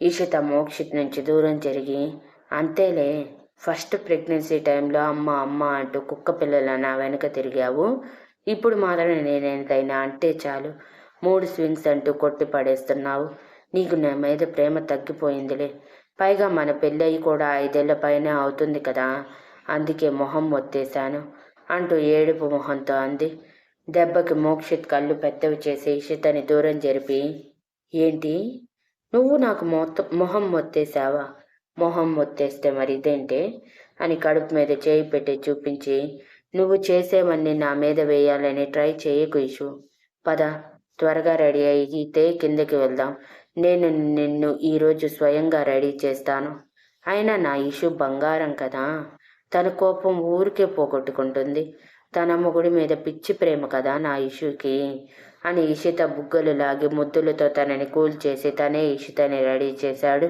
ఈషిత మోక్షిత్ నుంచి దూరం జరిగి అంతేలే ఫస్ట్ ప్రెగ్నెన్సీ టైంలో అమ్మ అమ్మ అంటూ కుక్క పిల్లల నా వెనక తిరిగావు. ఇప్పుడు మాత్రం నేనేదైనా అంటే చాలు. మూడు స్వింగ్స్ అంటూ కొట్టి పడేస్తున్నావు. నీకు నా మీద ప్రేమ తగ్గిపోయిందిలే. పైగా మన పెళ్ళయి కూడా ఐదేళ్ళ పైన అవుతుంది కదా. అందుకే మొహం ఒత్తేశాను అంటూ ఏడుపు మొహంతో అంది. దెబ్బకి మోక్షిత్ కళ్ళు పెద్దవి చేసి ఇషితని దూరం జరిపి ఏంటి? నువ్వు నాకు మొత్తం మొహం మొత్తేశావా మొహం మొత్తేస్తే మరి ఇదేంటే? అని కడుపు మీద చేయి పెట్టి చూపించి నువ్వు చేసేవన్నీ నా మీద వేయాలని ట్రై చేయకు ఇషు. పద త్వరగా రెడీ అయితే కిందకి వెళ్దాం. నేను నిన్ను ఈరోజు స్వయంగా రెడీ చేస్తాను. అయినా నా ఇషు బంగారం కదా. తన కోపం ఊరికే పోగొట్టుకుంటుంది. తన మొగుడి మీద పిచ్చి ప్రేమ కదా నా ఇషుకి. అని ఇషిత బుగ్గలు లాగి ముద్దులతో తనని కూల్ చేసి తనే ఇషితని రెడీ చేశాడు.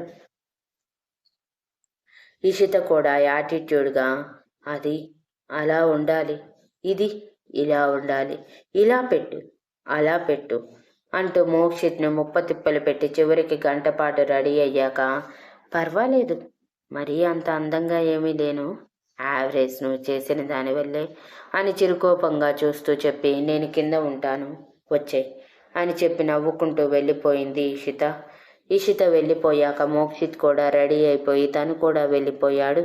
ఇషిత కూడా యాటిట్యూడ్గా అది అలా ఉండాలి ఇది ఇలా ఉండాలి ఇలా పెట్టు అలా పెట్టు అంటూ మోక్షిత్ను ముప్ప తిప్పలు పెట్టి చివరికి గంటపాటు రెడీ అయ్యాక పర్వాలేదు మరీ అంత అందంగా ఏమీ లేను యావరేజ్ నువ్వు చేసిన దానివల్లే అని చిరుకోపంగా చూస్తూ చెప్పి నేను కింద ఉంటాను వచ్చాయి అని చెప్పి నవ్వుకుంటూ వెళ్ళిపోయింది ఇషిత ఇషిత వెళ్ళిపోయాక మోక్షిత్ కూడా రెడీ అయిపోయి తను కూడా వెళ్ళిపోయాడు.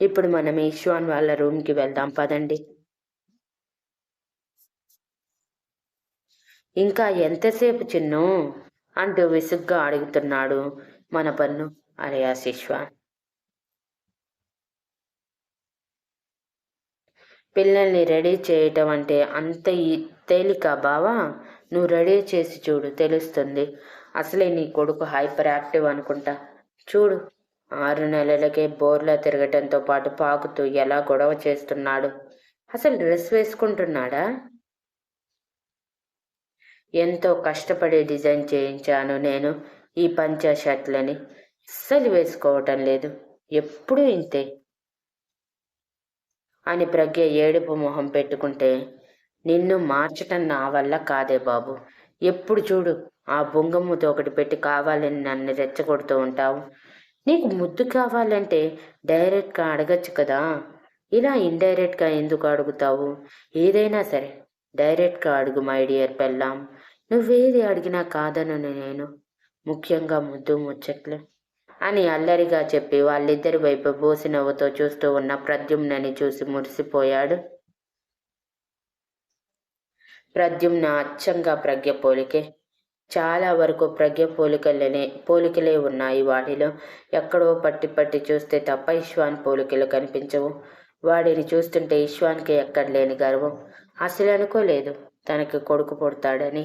ఇప్పుడు మనం ఈశ్వాన్ వాళ్ళ రూమ్కి వెళ్దాం పదండి. ఇంకా ఎంతసేపు చిన్ను? అంటూ విసుగ్గా అడుగుతున్నాడు మన పన్ను అరే ఈశ్వాన్. పిల్లల్ని రెడీ చేయటం అంటే అంత ఈ- తేలిక బావా? నువ్వు రెడీ చేసి చూడు తెలుస్తుంది. అసలే నీ కొడుకు హైపర్ యాక్టివ్ అనుకుంటా. చూడు ఆరు నెలలకే బోర్లా తిరగటంతో పాటు పాకుతూ ఎలా గొడవ చేస్తున్నాడు. అసలు డ్రెస్ వేసుకుంటున్నాడా? ఎంతో కష్టపడి డిజైన్ చేయించాను నేను ఈ పంచ షర్ట్లని. అస్సలు వేసుకోవటం లేదు. ఎప్పుడూ ఇంతే. అని ప్రజ్ఞ ఏడుపు మొహం పెట్టుకుంటే నిన్ను మార్చటం నా వల్ల కాదే బాబు. ఎప్పుడు చూడు ఆ బొంగమ్మతో ఒకటి పెట్టి కావాలని నన్ను రెచ్చగొడుతూ ఉంటావు. నీకు ముద్దు కావాలంటే డైరెక్ట్గా అడగచ్చు కదా. ఇలా ఇండైరెక్ట్గా ఎందుకు అడుగుతావు? ఏదైనా సరే డైరెక్ట్గా అడుగు మై డియర్ పెళ్ళాం. నువ్వేది అడిగినా కాదనను నేను. ముఖ్యంగా ముద్దు ముచ్చట్లు. అని అల్లరిగా చెప్పి వాళ్ళిద్దరి వైపు బోసినవ్వుతో చూస్తూ ఉన్న ప్రద్యుమ్నని చూసి మురిసిపోయాడు. ప్రద్యుమ్న అచ్చంగా ప్రజ్ఞ పోలికే చాలా వరకు ప్రజ్ఞ పోలికలనే పోలికలే ఉన్నాయి వాటిలో ఎక్కడో పట్టి పట్టి చూస్తే తప్ప ఇష్వాన్ పోలికలు కనిపించవు. వాడిని చూస్తుంటే ఇష్వాన్కి ఎక్కడ లేని గర్వం. అసలు అనుకోలేదు తనకి కొడుకు పుడతాడని.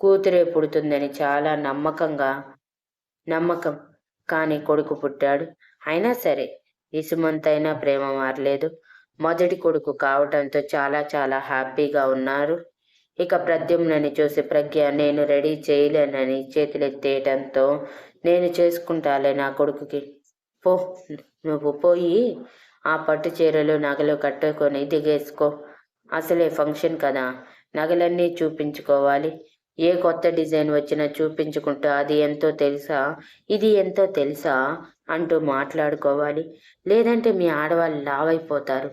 కూతురే పుడుతుందని చాలా నమ్మకంగా నమ్మకం కానీ కొడుకు పుట్టాడు. అయినా సరే ఇసుమంతైనా ప్రేమ మారలేదు. మొదటి కొడుకు కావటంతో చాలా చాలా హ్యాపీగా ఉన్నారు. ఇక ప్రద్యుమ్నని చూసి ప్రజ్ఞ నేను రెడీ చేయలేనని చేతులెత్తేయటంతో నేను చేసుకుంటాలే నా కొడుకుకి. పో నువ్వు పోయి ఆ పట్టు చీరలు నగలు కట్టుకొని దిగేసుకో. అసలే ఫంక్షన్ కదా. నగలన్నీ చూపించుకోవాలి. ఏ కొత్త డిజైన్ వచ్చినా చూపించుకుంటూ అది ఎంతో తెలుసా? ఇది ఎంతో తెలుసా? అంటూ మాట్లాడుకోవాలి. లేదంటే మీ ఆడవాళ్ళు లావైపోతారు.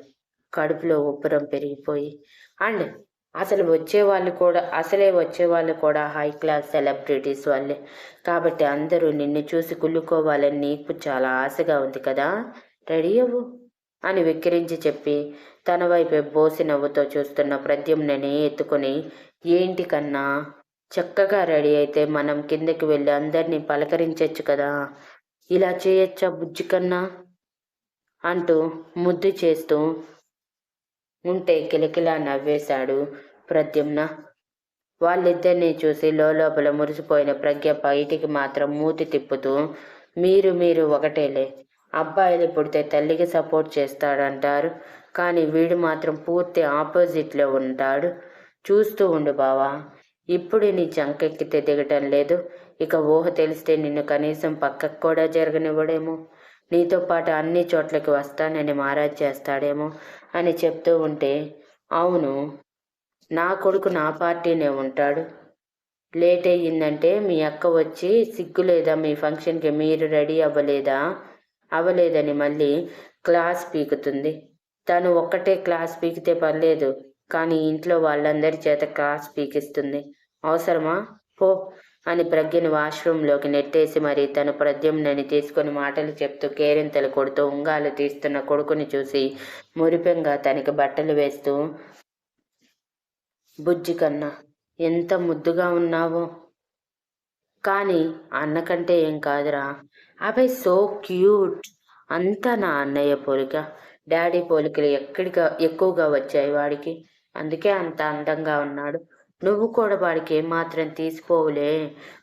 కడుపులో ఉబ్బరం పెరిగిపోయి. అండ్ అసలు వచ్చే వాళ్ళు కూడా అసలే వచ్చే వాళ్ళు కూడా హై క్లాస్ సెలబ్రిటీస్ వాళ్ళే. కాబట్టి అందరూ నిన్ను చూసి కుళ్ళుకోవాలని నీకు చాలా ఆశగా ఉంది కదా? రెడీ అవ్వు? అని వెక్కిరించి చెప్పి తన వైపే బోసి నవ్వుతో చూస్తున్న ప్రద్యుమ్నని ఎత్తుకొని ఏంటి కన్నా? చక్కగా రెడీ అయితే మనం కిందకి వెళ్ళి అందరినీ పలకరించవచ్చు కదా. ఇలా చేయొచ్చా బుజ్జి కన్నా? అంటూ ముద్దు చేస్తూ ఉంటే కిలకిలా నవ్వేశాడు ప్రద్యుమ్న. వాళ్ళిద్దరినీ చూసి లోపల మురిసిపోయిన ప్రజ్ఞ బయటికి మాత్రం మూతి తిప్పుతూ మీరు మీరు ఒకటేలే. అబ్బాయిలు పుడితే తల్లికి సపోర్ట్ చేస్తాడంటారు. కానీ వీడు మాత్రం పూర్తి ఆపోజిట్లో ఉంటాడు. చూస్తూ ఉండు బావా. ఇప్పుడు నీ చంకెక్కితే దిగటం లేదు. ఇక ఊహ తెలిస్తే నిన్ను కనీసం పక్కకు కూడా జరగనివ్వడేమో. నీతో పాటు అన్ని చోట్లకి వస్తానని మహారాజ్ చేస్తాడేమో అని చెప్తూ ఉంటే అవును నా కొడుకు నా పార్టీనే ఉంటాడు. లేట్ అయ్యిందంటే మీ అక్క వచ్చి సిగ్గు లేదా? మీ ఫంక్షన్కి మీరు రెడీ అవ్వలేదా? అవ్వలేదని మళ్ళీ క్లాస్ పీకుతుంది. తను ఒక్కటే క్లాస్ పీకితే పర్లేదు. కానీ ఇంట్లో వాళ్ళందరి చేత క్లాస్ పీకిస్తుంది. అవసరమా? పో అని ప్రజ్ఞని వాష్రూమ్లోకి నెట్టేసి మరి తను ప్రద్యుమ్నని తీసుకొని మాటలు చెప్తూ కేరింతలు కొడుతూ ఉంగాలు తీస్తున్న కొడుకుని చూసి మురిపెంగా తనకి బట్టలు వేస్తూ బుజ్జి కన్నా ఎంత ముద్దుగా ఉన్నావో. కానీ అన్నకంటే ఏం కాదురా. అబ్బాయి సో క్యూట్. అంతా నా అన్నయ్య పోలిక. డాడీ పోలికలు ఎక్కడిగా ఎక్కువగా వచ్చాయి వాడికి. అందుకే అంత అందంగా ఉన్నాడు. నువ్వు కూడా వాడికి ఏమాత్రం తీసుకోవులే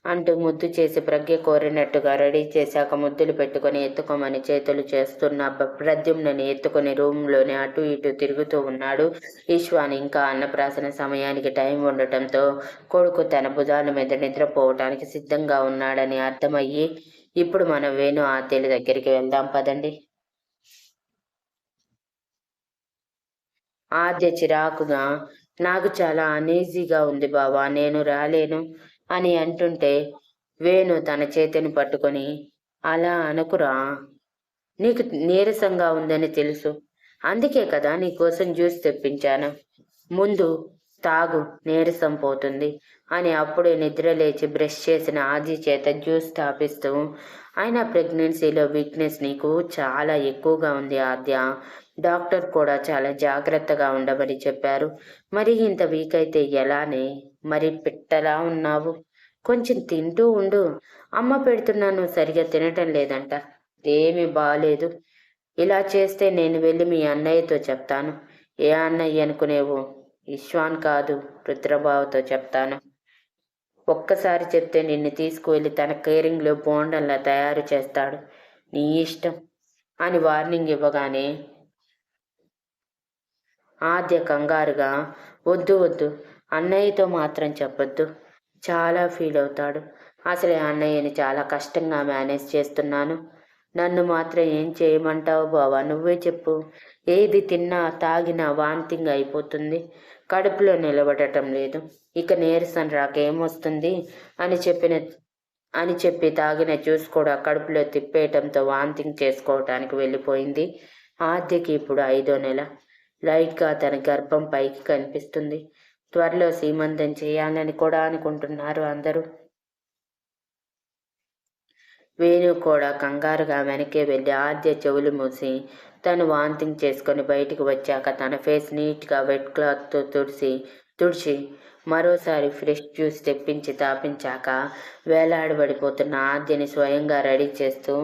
అంటూ ముద్దు చేసి ప్రజ్ఞ కోరినట్టుగా రెడీ చేశాక ముద్దులు పెట్టుకొని ఎత్తుకోమని చేతులు చేస్తున్న ప్రద్యుమ్నని ఎత్తుకొని రూమ్లోనే అటు ఇటు తిరుగుతూ ఉన్నాడు. ఈశ్వాన్ ఇంకా అన్నప్రాసన సమయానికి టైం ఉండటంతో కొడుకు తన భుజాల మీద నిద్రపోవటానికి సిద్ధంగా ఉన్నాడని అర్థమయ్యి ఇప్పుడు మనం వేణు ఆత్యల దగ్గరికి వెళ్దాం పదండి. ఆద్య చిరాకుగా నాకు చాలా అనీజీగా ఉంది బావా నేను రాలేను అని అంటుంటే వేణు తన చేతిని పట్టుకొని అలా అనుకురా నీకు నీరసంగా ఉందని తెలుసు. అందుకే కదా నీకోసం జ్యూస్ తెప్పించాను. ముందు తాగు నీరసం పోతుంది అని అప్పుడే నిద్రలేచి బ్రష్ చేసిన ఆది చేత జ్యూస్ తాపిస్తూ ఆయన ప్రెగ్నెన్సీలో వీక్నెస్ నీకు చాలా ఎక్కువగా ఉంది ఆద్య. డాక్టర్ కూడా చాలా జాగ్రత్తగా ఉండమని చెప్పారు. మరి ఇంత వీక్ అయితే ఎలానే? మరి పిట్టలా ఉన్నావు? కొంచెం తింటూ ఉండు. అమ్మ పెడుతున్నాను సరిగా తినటం లేదంట. ఏమీ బాగాలేదు ఇలా చేస్తే నేను వెళ్ళి మీ అన్నయ్యతో చెప్తాను. ఏ అన్నయ్య అనుకునేవు? ఇశ్వాన్ కాదు రుద్రబాబుతో చెప్తాను. ఒక్కసారి చెప్తే నిన్ను తీసుకువెళ్ళి తన కేరింగ్లో బోండంలా తయారు చేస్తాడు. నీ ఇష్టం అని వార్నింగ్ ఇవ్వగానే ఆద్య కంగారుగా వద్దు వద్దు అన్నయ్యతో మాత్రం చెప్పొద్దు. చాలా ఫీల్ అవుతాడు. అసలే అన్నయ్యని చాలా కష్టంగా మేనేజ్ చేస్తున్నాను. నన్ను మాత్రం ఏం చేయమంటావు బావా? నువ్వే చెప్పు. ఏది తిన్నా తాగినా వాంతింగ్ అయిపోతుంది. కడుపులో నిలబడటం లేదు. ఇక నీరసం రాకేమొస్తుంది? అని చెప్పిన అని చెప్పి తాగిన జ్యూస్ కూడా కడుపులో తిప్పేయటంతో వాంతింగ్ చేసుకోవటానికి వెళ్ళిపోయింది. ఆద్యకి ఇప్పుడు ఐదో నెల. లైట్గా తన గర్భం పైకి కనిపిస్తుంది. త్వరలో సీమంతం చేయాలని కూడా అనుకుంటున్నారు అందరూ. వేణు కూడా కంగారుగా వెనకే వెళ్ళి ఆద్య చెవులు మూసి తను వాంతింగ్ చేసుకొని బయటికి వచ్చాక తన ఫేస్ నీట్గా వెట్ క్లాత్తో తుడిసి తుడిచి మరోసారి ఫ్రెష్ జ్యూస్ తెప్పించి తాపించాక వేలాడబడిపోతున్న ఆద్యని స్వయంగా రెడీ చేస్తూ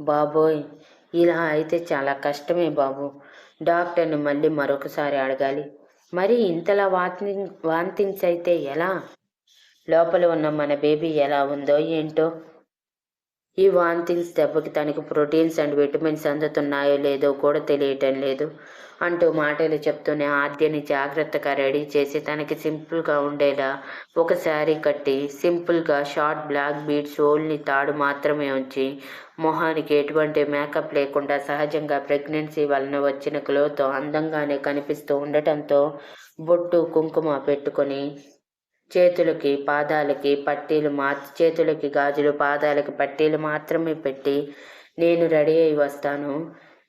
బాబోయ్ ఇలా అయితే చాలా కష్టమే బాబు. డాక్టర్ని మళ్ళీ మరొకసారి అడగాలి. మరి ఇంతలా వాంతింగ్ వాంతింగ్స్ అయితే ఎలా? లోపల ఉన్న మన బేబీ ఎలా ఉందో ఏంటో ఈ వాంతింగ్స్ దెబ్బకి తనకు ప్రోటీన్స్ అండ్ విటమిన్స్ అందుతున్నాయో లేదో కూడా తెలియటం లేదు. అంటూ మాటలు చెప్తూనే ఆద్యని జాగ్రత్తగా రెడీ చేసి తనకి సింపుల్గా ఉండేలా ఒక శారీ కట్టి సింపుల్గా షార్ట్ బ్లాక్ బీడ్స్ ఓల్ని తాడు మాత్రమే ఉంచి మొహానికి ఎటువంటి మేకప్ లేకుండా సహజంగా ప్రెగ్నెన్సీ వలన వచ్చిన గ్లోతో అందంగానే కనిపిస్తూ ఉండటంతో బొట్టు కుంకుమ పెట్టుకొని చేతులకి పాదాలకి పట్టీలు మా చేతులకి గాజులు పాదాలకి పట్టీలు మాత్రమే పెట్టి నేను రెడీ అయి వస్తాను.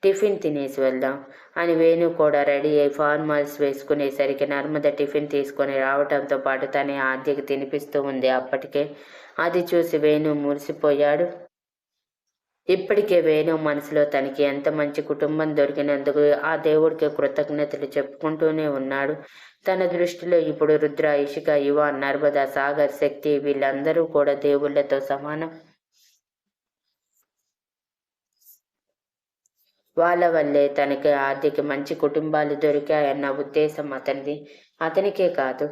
టిఫిన్ తినేసి వెళ్దాం. అని వేణు కూడా రెడీ అయి ఫార్మల్స్ వేసుకునేసరికి నర్మద టిఫిన్ తీసుకొని రావడంతో పాటు తనే ఆద్యకి తినిపిస్తూ ఉంది అప్పటికే. అది చూసి వేణు మురిసిపోయాడు. ఇప్పటికే వేణు మనసులో తనకి ఎంత మంచి కుటుంబం దొరికినందుకు ఆ దేవుడికి కృతజ్ఞతలు చెప్పుకుంటూనే ఉన్నాడు. తన దృష్టిలో ఇప్పుడు రుద్ర ఇషిక యువ నర్మద సాగర్ శక్తి వీళ్ళందరూ కూడా దేవుళ్ళతో సమానం. వాళ్ళ వల్లే తనకి ఆర్థిక మంచి కుటుంబాలు దొరికాయన్న ఉద్దేశం అతనిది. అతనికే కాదు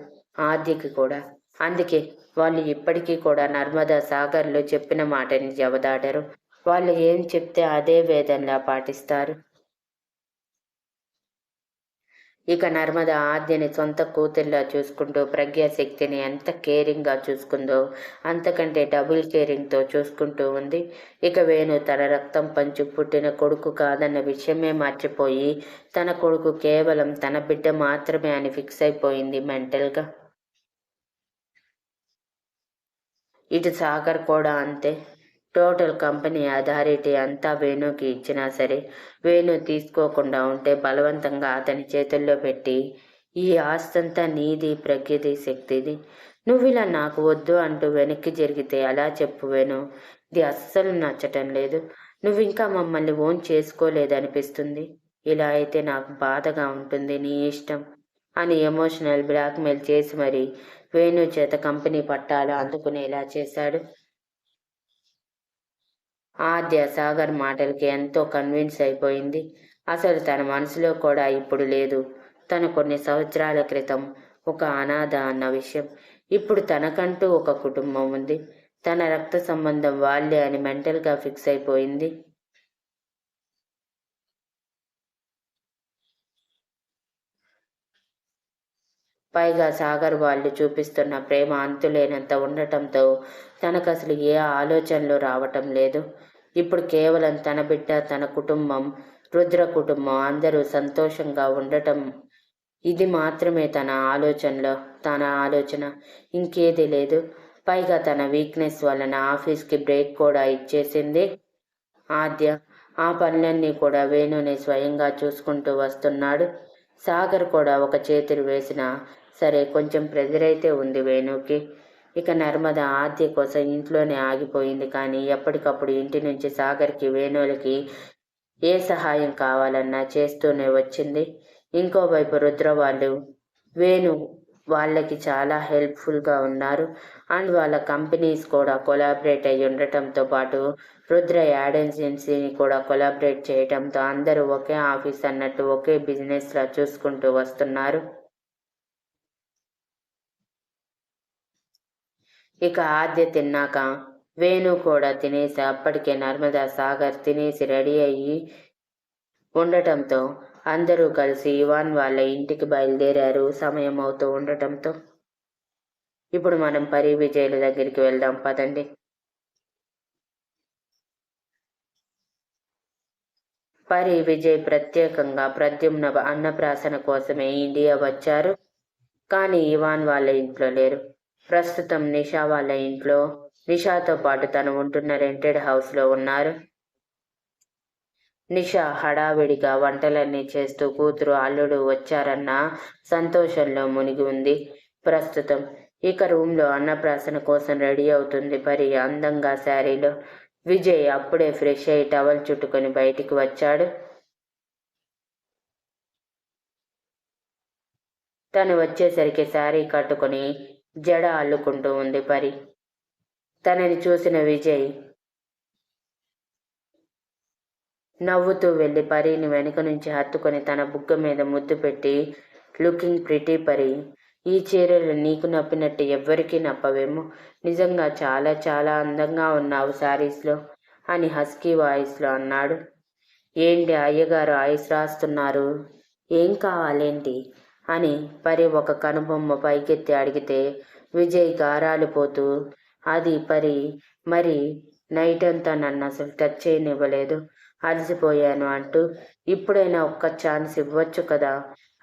ఆర్థిక కూడా. అందుకే వాళ్ళు ఇప్పటికీ కూడా నర్మదా సాగర్లో చెప్పిన మాటని జవదాటరు వాళ్ళు ఏం చెప్తే అదే వేదంలా పాటిస్తారు. ఇక నర్మద ఆద్యని సొంత కూతుర్లా చూసుకుంటూ ప్రజ్ఞాశక్తిని ఎంత కేరింగ్గా చూసుకుందో అంతకంటే డబుల్ కేరింగ్తో చూసుకుంటూ ఉంది. ఇక వేణు తన రక్తం పంచు పుట్టిన కొడుకు కాదన్న విషయమే మర్చిపోయి తన కొడుకు కేవలం తన బిడ్డ మాత్రమే అని ఫిక్స్ అయిపోయింది మెంటల్గా. ఇటు సాగర్ కూడా అంతే. టోటల్ కంపెనీ అథారిటీ అంతా వేణుకి ఇచ్చినా సరే వేణు తీసుకోకుండా ఉంటే బలవంతంగా అతని చేతుల్లో పెట్టి ఈ ఆస్తంతా నీది ప్రజ్ఞది శక్తిది. నువ్వు ఇలా నాకు వద్దు అంటూ వెనక్కి జరిగితే అలా చెప్పు వేణు? ఇది అస్సలు నచ్చటం లేదు. నువ్వు ఇంకా మమ్మల్ని ఓన్ చేసుకోలేదనిపిస్తుంది. ఇలా అయితే నాకు బాధగా ఉంటుంది నీ ఇష్టం అని ఎమోషనల్ బ్లాక్మెయిల్ చేసి మరి వేణు చేత కంపెనీ పట్టాలు అందుకునేలా చేశాడు. ఆద్య సాగర్ మాటలకి ఎంతో కన్విన్స్ అయిపోయింది. అసలు తన మనసులో కూడా ఇప్పుడు లేదు. తను కొన్ని సంవత్సరాల క్రితం ఒక అనాథ అన్న విషయం. ఇప్పుడు తనకంటూ ఒక కుటుంబం ఉంది. తన రక్త సంబంధం వాళ్ళే అని మెంటల్గా ఫిక్స్ అయిపోయింది. పైగా సాగర్ వాళ్ళు చూపిస్తున్న ప్రేమ అంతులేనంత ఉండటంతో తనకు అసలు ఏ ఆలోచనలు రావటం లేదు. ఇప్పుడు కేవలం తన బిడ్డ తన కుటుంబం రుద్ర కుటుంబం అందరూ సంతోషంగా ఉండటం. ఇది మాత్రమే తన ఆలోచనలో తన ఆలోచన. ఇంకేది లేదు. పైగా తన వీక్నెస్ వలన ఆఫీస్కి బ్రేక్ కూడా ఇచ్చేసింది ఆద్య. ఆ పనులన్నీ కూడా వేణుని స్వయంగా చూసుకుంటూ వస్తున్నాడు. సాగర్ కూడా ఒక చేతులు వేసిన సరే కొంచెం ప్రెజర్ అయితే ఉంది వేణుకి. ఇక నర్మద ఆద్య కోసం ఇంట్లోనే ఆగిపోయింది కానీ ఎప్పటికప్పుడు ఇంటి నుంచి సాగర్కి వేణులకి ఏ సహాయం కావాలన్నా చేస్తూనే వచ్చింది. ఇంకోవైపు రుద్ర వాళ్ళు వేణు వాళ్ళకి చాలా హెల్ప్ఫుల్గా ఉన్నారు. అండ్ వాళ్ళ కంపెనీస్ కూడా కొలాబరేట్ అయి ఉండటంతో పాటు రుద్ర యాడ్ ఏజెన్సీని కూడా కొలాబరేట్ చేయటంతో అందరూ ఒకే ఆఫీస్ అన్నట్టు ఒకే బిజినెస్లా చూసుకుంటూ వస్తున్నారు. ఇక ఆద్య తిన్నాక వేణు కూడా తినేసి అప్పటికే నర్మదా సాగర్ తినేసి రెడీ అయ్యి ఉండటంతో అందరూ కలిసి ఇవాన్ వాళ్ళ ఇంటికి బయలుదేరారు. సమయం అవుతూ ఉండటంతో ఇప్పుడు మనం పరి విజయుల దగ్గరికి వెళ్దాం. పదండి. పరి విజయ్ ప్రత్యేకంగా ప్రద్యుమ్న అన్నప్రాసన కోసమే ఇండియా వచ్చారు. కానీ ఇవాన్ వాళ్ళ ఇంట్లో లేరు. ప్రస్తుతం నిషా వాళ్ళ ఇంట్లో. నిషాతో పాటు తను ఉంటున్న రెంటెడ్ హౌస్లో ఉన్నారు. నిషా హడావిడిగా వంటలన్నీ చేస్తూ కూతురు అల్లుడు వచ్చారన్న సంతోషంలో మునిగి ఉంది. ప్రస్తుతం ఇక రూమ్లో అన్నప్రాసన కోసం రెడీ అవుతుంది పరి అందంగా శారీలో. విజయ్ అప్పుడే ఫ్రెష్ అయి టవల్ చుట్టుకొని బయటికి వచ్చాడు. తను వచ్చేసరికి శారీ కట్టుకొని జడ అల్లుకుంటూ ఉంది పరి. తనని చూసిన విజయ్ నవ్వుతూ వెళ్ళి పరిని వెనుక నుంచి హత్తుకొని తన బుగ్గ మీద ముద్దు పెట్టి లుకింగ్ ప్రిటీ పరి ఈ చీరలు నీకు నప్పినట్టు ఎవ్వరికీ నప్పవేమో. నిజంగా చాలా చాలా అందంగా ఉన్నావు శారీస్లో అని హస్కీ వాయిస్లో అన్నాడు. ఏంటి అయ్యగారు ఐస్ రాస్తున్నారు? ఏం కావాలేంటి? అని పరి ఒక కనుబొమ్మ పైకెత్తి అడిగితే విజయ్ గారాలిపోతూ అది పరి మరి నైట్ అంతా నన్ను అసలు టచ్ చేయనివ్వలేదు అలసిపోయాను అంటూ ఇప్పుడైనా ఒక్క ఛాన్స్ ఇవ్వచ్చు కదా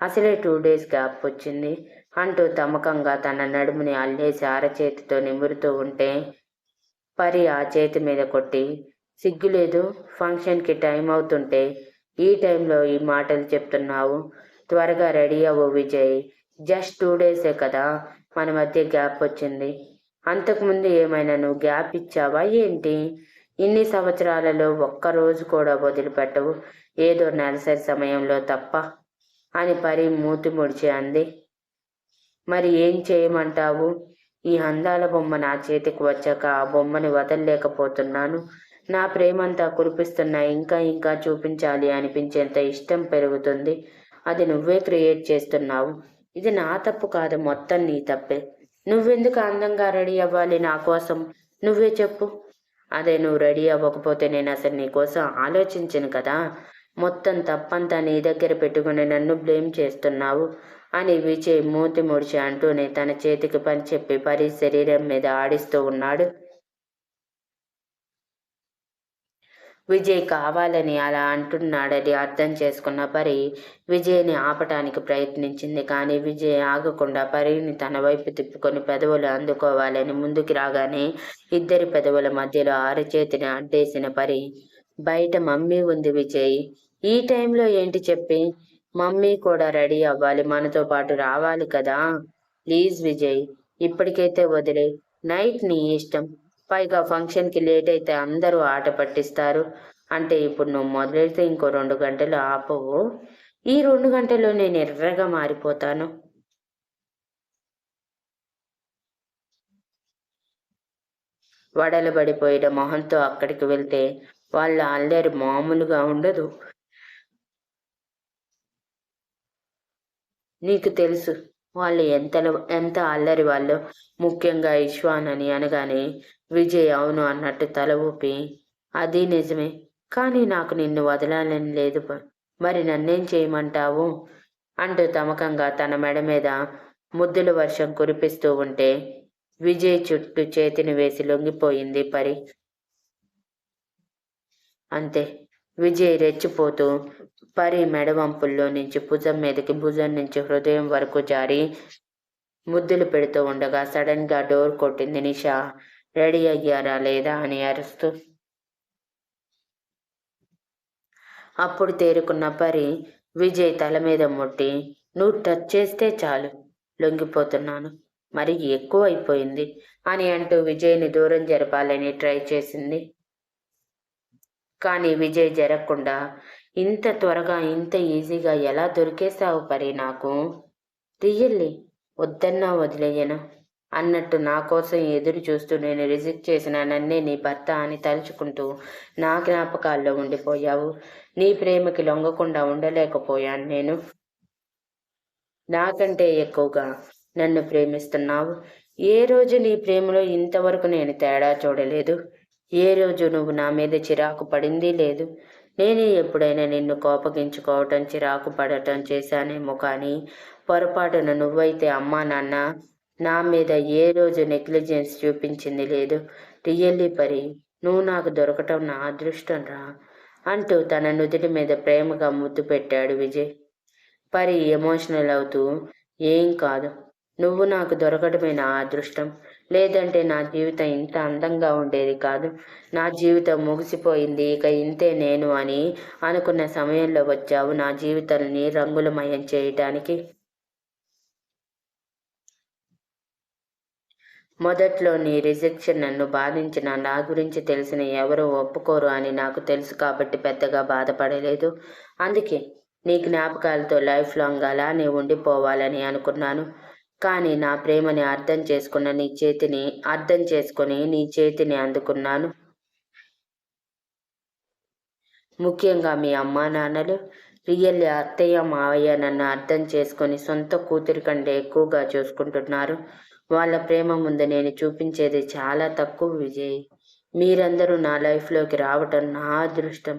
అసలే టూ డేస్ గ్యాప్ వచ్చింది అంటూ తమకంగా తన నడుముని అల్లేసి అరచేతితో నిమురుతూ ఉంటే పరి ఆ చేతి మీద కొట్టి సిగ్గులేదు ఫంక్షన్కి టైం అవుతుంటే ఈ టైంలో ఈ మాటలు చెప్తున్నావు త్వరగా రెడీ అవ్వు విజయ్. జస్ట్ టూ డేసే కదా మన మధ్య గ్యాప్ వచ్చింది. అంతకుముందు ఏమైనా నువ్వు గ్యాప్ ఇచ్చావా ఏంటి? ఇన్ని సంవత్సరాలలో ఒక్కరోజు కూడా వదిలిపెట్టవు. ఏదో నెలసరి సమయంలో తప్ప అని పరి మూతి ముడిచి అంది. మరి ఏం చేయమంటావు? ఈ అందాల బొమ్మ నా చేతికి వచ్చాక ఆ బొమ్మని వదలలేకపోతున్నాను. నా ప్రేమంతా కురిపిస్తున్నా ఇంకా ఇంకా చూపించాలి అనిపించేంత ఇష్టం పెరుగుతుంది. అది నువ్వే క్రియేట్ చేస్తున్నావు. ఇది నా తప్పు కాదు మొత్తం నీ తప్పే. నువ్వెందుకు అందంగా రెడీ అవ్వాలి నా కోసం? నువ్వే చెప్పు. అదే నువ్వు రెడీ అవ్వకపోతే నేను అసలు నీ కోసం ఆలోచించను కదా. మొత్తం తప్పంతా నీ దగ్గర పెట్టుకుని నన్ను బ్లేమ్ చేస్తున్నావు అని విజయ్ మూతి ముడిచి అంటూనే తన చేతికి పని చెప్పి పరి శరీరం మీద ఆడిస్తూ ఉన్నాడు. విజయ్ కావాలని అలా అంటున్నాడని అర్థం చేసుకున్న పరి విజయ్ని ఆపటానికి ప్రయత్నించింది. కానీ విజయ్ ఆగకుండా పరిని తన వైపు తిప్పుకొని పెదవులు అందుకోవాలని ముందుకు రాగానే ఇద్దరి పెదవుల మధ్యలో అరచేతిని అడ్డేసిన పరి బయట మమ్మీ ఉంది విజయ్ ఈ టైంలో ఏంటి చెప్పి? మమ్మీ కూడా రెడీ అవ్వాలి మనతో పాటు రావాలి కదా? ప్లీజ్ విజయ్ ఇప్పటికైతే వదిలే నైట్ నీ ఇష్టం. పైగా ఫంక్షన్కి లేట్ అయితే అందరూ ఆట పట్టిస్తారు. అంటే ఇప్పుడు నువ్వు మొదలెడితే ఇంకో రెండు గంటలు ఆపవు. ఈ రెండు గంటల్లో నేను ఎర్రగా మారిపోతాను. వడలబడిపోయిన మొహంతో అక్కడికి వెళ్తే వాళ్ళ అల్లరి మామూలుగా ఉండదు. నీకు తెలుసు వాళ్ళు ఎంత ఎంత అల్లరి వాళ్ళు. ముఖ్యంగా ఇష్వాన్ అని అనగానే విజయ్ అవును అన్నట్టు తల ఊపి అది నిజమే కానీ నాకు నిన్ను వదలాలని లేదు మరి నన్నేం చేయమంటావు? అంటూ తమకంగా తన మెడ మీద ముద్దుల వర్షం కురిపిస్తూ ఉంటే విజయ్ చుట్టూ చేతిని వేసి లొంగిపోయింది పరి. అంతే విజయ్ రెచ్చిపోతూ పరి మెడవంపుల్లో నుంచి భుజం మీదకి భుజం నుంచి హృదయం వరకు జారి ముద్దులు పెడుతూ ఉండగా సడన్గా డోర్ కొట్టింది నిషా. రెడీ అయ్యారా లేదా అని అరుస్తూ. అప్పుడు తేరుకున్న పరి విజయ్ తల మీద ముట్టి నువ్వు టచ్ చేస్తే చాలు లొంగిపోతున్నాను మరి ఎక్కువ అయిపోయింది అని అంటూ విజయ్ని దూరం జరపాలని ట్రై చేసింది. కానీ విజయ్ జరగకుండా ఇంత త్వరగా ఇంత ఈజీగా ఎలా దొరికేసావు పరి నాకు? రియల్లీ వద్దన్నా వదిలేయను? అన్నట్టు నా కోసం ఎదురు చూస్తూ నేను రిజెక్ట్ చేసిన నన్నే నీ భర్త అని తలుచుకుంటూ నా జ్ఞాపకాల్లో ఉండిపోయావు. నీ ప్రేమకి లొంగకుండా ఉండలేకపోయాను నేను. నాకంటే ఎక్కువగా నన్ను ప్రేమిస్తున్నావు. ఏ రోజు నీ ప్రేమలో ఇంతవరకు నేను తేడా చూడలేదు. ఏ రోజు నువ్వు నా మీద చిరాకు పడింది లేదు. నేనే ఎప్పుడైనా నిన్ను కోపగించుకోవటం చిరాకు పడటం చేశానేమో కానీ పొరపాటున నువ్వైతే అమ్మా నాన్న నా మీద ఏ రోజు నెగ్లిజెన్స్ చూపించింది లేదు. రియల్లీ పరి నువ్వు నాకు దొరకటం నా అదృష్టం రా అంటూ తన నుదుటి మీద ప్రేమగా ముద్దు పెట్టాడు విజయ్. పరి ఎమోషనల్ అవుతూ ఏం కాదు నువ్వు నాకు దొరకడమే నా అదృష్టం. లేదంటే నా జీవితం ఇంత అందంగా ఉండేది కాదు. నా జీవితం ముగిసిపోయింది ఇక ఇంతే నేను అని అనుకున్న సమయంలో వచ్చావు నా జీవితాన్ని రంగులమయం చేయటానికి. మొదట్లో నీ రిజెక్షన్ నన్ను బాధించిన నా గురించి తెలిసిన ఎవరూ ఒప్పుకోరు అని నాకు తెలుసు కాబట్టి పెద్దగా బాధపడలేదు. అందుకే నీ జ్ఞాపకాలతో లైఫ్ లాంగ్ అలానే ఉండిపోవాలని అనుకున్నాను. కానీ నా ప్రేమని అర్థం చేసుకున్న నీ చేతిని అర్థం చేసుకుని నీ చేతిని అందుకున్నాను. ముఖ్యంగా మీ అమ్మా నాన్నలు రియల్లీ అత్తయ్య మావయ్య నన్ను అర్థం చేసుకొని సొంత కూతురి కంటే ఎక్కువగా చూసుకుంటున్నారు. వాళ్ళ ప్రేమ ముందు నేను చూపించేది చాలా తక్కువ విజయ్. మీరందరూ నా లైఫ్లోకి రావటం నా అదృష్టం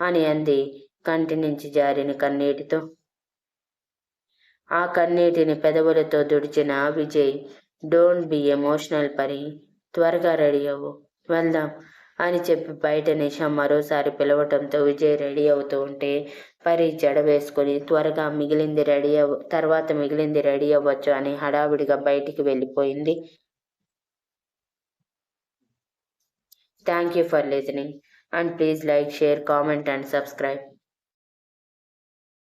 అని అంది కంటి నుంచి జారిన కన్నీటితో. ఆ కన్నీటిని పెదవులతో దుడిచిన Vijay don't be emotional Pari త్వరగా రెడీ అవ్వు వెళ్దాం అని చెప్పి బయట నిషా మరోసారి పిలవటంతో విజయ్ రెడీ అవుతూ ఉంటే పరి జడ వేసుకొని త్వరగా మిగిలింది రెడీ అవ్వ తర్వాత మిగిలింది రెడీ అవ్వచ్చు అని హడావిడిగా బయటికి వెళ్ళిపోయింది. Thank you for listening and please like share comment and subscribe